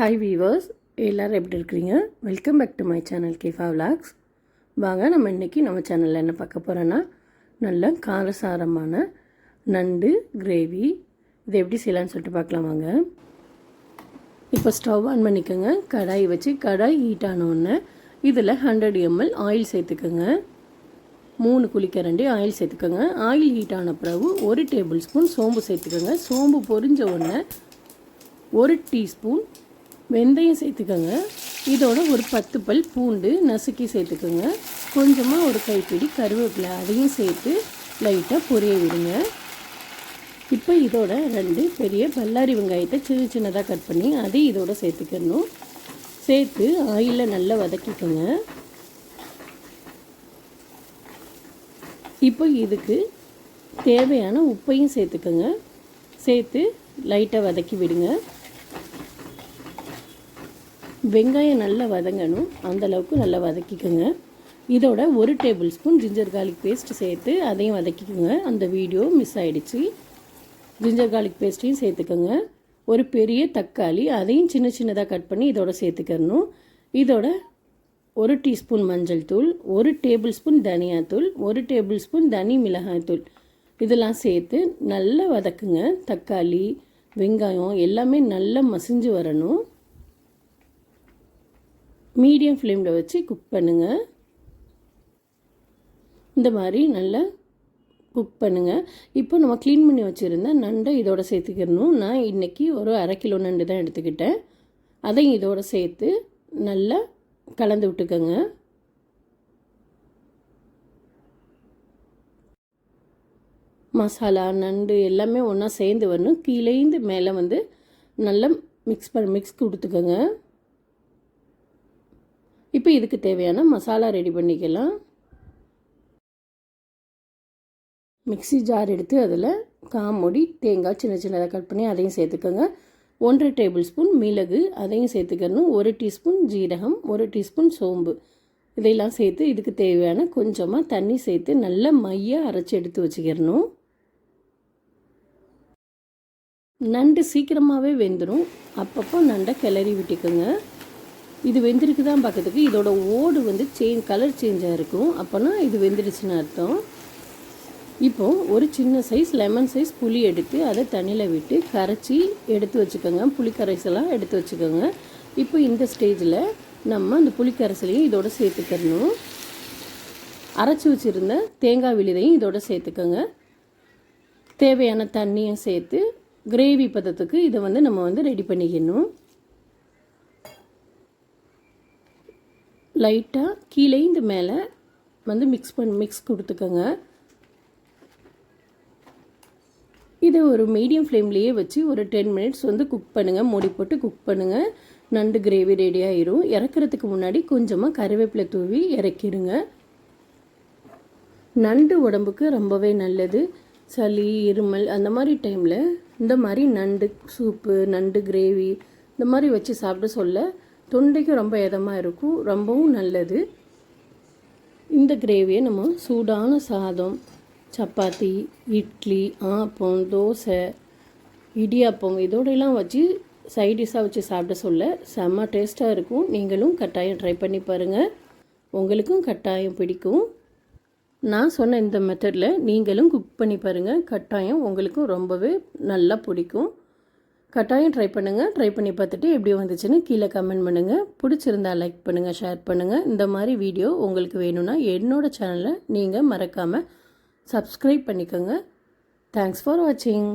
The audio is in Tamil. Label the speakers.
Speaker 1: ஹாய் வீவர்ஸ் எல்லோரும் எப்படி இருக்கிறீங்க? Welcome back to my channel Kefa vlogs வாங்க நம்ம இன்றைக்கி நம்ம சேனலில் என்ன பார்க்க போகிறோன்னா நல்ல காரசாரமான நண்டு கிரேவி இது எப்படி செய்யலான்னு சொல்லிட்டு பார்க்கலாம் வாங்க. இப்போ ஸ்டவ் ஆன் பண்ணிக்கோங்க. கடாய் வச்சு கடாய் ஹீட் ஆனோடனே இதில் ஹண்ட்ரட் எம்எல் ஆயில் சேர்த்துக்கோங்க. மூணு குளிக்கரண்டி ஆயில் சேர்த்துக்கோங்க. ஆயில் ஹீட் ஆன பிறகு ஒரு டேபிள் ஸ்பூன் சோம்பு சேர்த்துக்கோங்க. சோம்பு பொரிஞ்ச உடனே ஒரு டீஸ்பூன் வெந்தயம் சேர்த்துக்கோங்க. இதோட ஒரு பத்து பல் பூண்டு நசுக்கி சேர்த்துக்கோங்க. கொஞ்சமாக ஒரு கைப்பிடி கருவேப்பிலை அதையும் சேர்த்து லைட்டாக பொரிய விடுங்க. இப்போ இதோட ரெண்டு பெரிய பல்லாரி வெங்காயத்தை சின்ன சின்னதாக கட் பண்ணி அதையும் இதோட சேர்த்துக்கணும். சேர்த்து ஆயிலில் நல்லா வதக்கிக்கோங்க. இப்போ இதுக்கு தேவையான உப்பையும் சேர்த்துக்கோங்க. சேர்த்து லைட்டாக வதக்கி விடுங்க. வெங்காயம் நல்லா வதங்கணும். அந்தளவுக்கு நல்லா வதக்கிக்கோங்க. இதோட ஒரு tablespoon ginger garlic paste சேர்த்து அதையும் வதக்கிக்கோங்க. அந்த வீடியோ மிஸ் ஆகிடுச்சு ஜிஞ்சர் கார்லிக் பேஸ்ட்டையும் சேர்த்துக்கோங்க. ஒரு பெரிய தக்காளி அதையும் சின்ன சின்னதாக கட் பண்ணி இதோட சேர்த்துக்கணும் இதோட ஒரு டீஸ்பூன் மஞ்சள் தூள் ஒரு டேபிள் ஸ்பூன் தனியாத்தூள் ஒரு டேபிள் ஸ்பூன் தனி மிளகாய் தூள். இதெல்லாம் சேர்த்து நல்லா வதக்குங்க. தக்காளி வெங்காயம் எல்லாமே நல்லா மசிஞ்சு வரணும். மீடியம் ஃப்ளேமில் வச்சு குக் பண்ணுங்கள் இந்த மாதிரி நல்லா குக் பண்ணுங்கள் இப்போ நம்ம க்ளீன் பண்ணி வச்சுருந்த நண்டை இதோட சேர்த்துக்கிடணும் நான் இன்றைக்கி ஒரு அரை கிலோ நண்டு தான் எடுத்துக்கிட்டேன். அதையும் இதோட சேர்த்து நல்லா கலந்து விட்டுக்கோங்க. மசாலா நண்டு எல்லாமே ஒன்றா சேர்ந்து வரணும். கீழேந்து மேலே வந்து நல்லா மிக்ஸ் பண்ண மிக்ஸ் கொடுத்துக்கோங்க. இப்போ இதுக்கு தேவையான மசாலா ரெடி பண்ணிக்கலாம். மிக்சி ஜார் எடுத்து அதில் காமொடி தேங்காய் சின்ன சின்னதாக கட் பண்ணி அதையும் சேர்த்துக்கோங்க. ஒன்றரை டேபிள் ஸ்பூன் மிளகு அதையும் சேர்த்துக்கணும். ஒரு டீஸ்பூன் ஜீரகம் ஒரு டீஸ்பூன் சோம்பு. இதையெல்லாம் சேர்த்து இதுக்கு தேவையான கொஞ்சமாக தண்ணி சேர்த்து நல்லா மையாக அரைச்சி எடுத்து வச்சுக்கிறணும் நண்டு சீக்கிரமாகவே வெந்துடும் அப்பப்போ நண்டை கிளறி விட்டுக்குங்க. இது வெந்திருக்கு தான் பார்க்கறதுக்கு இதோட ஓடு வந்து சேஞ்ச் கலர் சேஞ்சாக இருக்கும் அப்போனா இது வெந்துடுச்சுன்னு அர்த்தம். இப்போது ஒரு சின்ன சைஸ் லெமன் சைஸ் புளி எடுத்து அதை தண்ணியில் விட்டு கரைச்சி எடுத்து வச்சுக்கோங்க. புளி கரைசலாக எடுத்து வச்சுக்கோங்க. இப்போ இந்த ஸ்டேஜில் நம்ம அந்த புளி கரைசலையும் இதோட சேர்த்துக்கணும் அரைச்சி வச்சுருந்த தேங்காய் விழுதையும் இதோட சேர்த்துக்கோங்க. தேவையான தண்ணியும் சேர்த்து கிரேவி பதத்துக்கு இதை வந்து நம்ம வந்து ரெடி பண்ணிக்கணும். லைட்டாக கீழே இந்த மேலே வந்து மிக்ஸ் பண்ணி மிக்ஸ் கொடுத்துக்கோங்க. இதை ஒரு மீடியம் ஃப்ளேம்லேயே வச்சு ஒரு டென் மினிட்ஸ் வந்து குக் பண்ணுங்கள் மூடி போட்டு குக் பண்ணுங்கள் நண்டு கிரேவி ரெடி ஆயிரும். இறக்குறதுக்கு முன்னாடி கொஞ்சமாக கருவேப்பிலை தூவி இறக்கிடுங்க நண்டு உடம்புக்கு ரொம்பவே நல்லது. சளி இருமல் அந்த மாதிரி டைமில் இந்த மாதிரி நண்டு சூப்பு நண்டு கிரேவி இந்த மாதிரி வச்சு சாப்பிட சொல்ல தொண்டைக்கும் ரொம்ப இதமாக இருக்கும். ரொம்பவும் நல்லது. இந்த கிரேவியை நம்ம சூடான சாதம் சப்பாத்தி இட்லி ஆப்பம் தோசை இடியாப்பம் இதோடையெல்லாம் வச்சு சைடிஷாக வச்சு சாப்பிட சொல்ல செம்ம டேஸ்ட்டாக இருக்கும். நீங்களும் கட்டாயம் ட்ரை பண்ணி பாருங்கள் உங்களுக்கும் கட்டாயம் பிடிக்கும். நான் சொன்ன இந்த மெத்தடில் நீங்களும் குக் பண்ணி பாருங்கள் கட்டாயம் உங்களுக்கும் ரொம்பவே நல்லா பிடிக்கும். கட்டாயம் ட்ரை பண்ணுங்கள் ட்ரை பண்ணி பார்த்துட்டு எப்படி வந்துச்சுன்னு கீழே கமெண்ட் பண்ணுங்கள் பிடிச்சிருந்தா லைக் பண்ணுங்கள் ஷேர் பண்ணுங்கள் இந்த மாதிரி வீடியோ உங்களுக்கு வேணும்னா என்னோடய சேனலை நீங்கள் மறக்காமல் சப்ஸ்கிரைப் பண்ணிக்கோங்க. தேங்க்ஸ் ஃபார் வாட்சிங்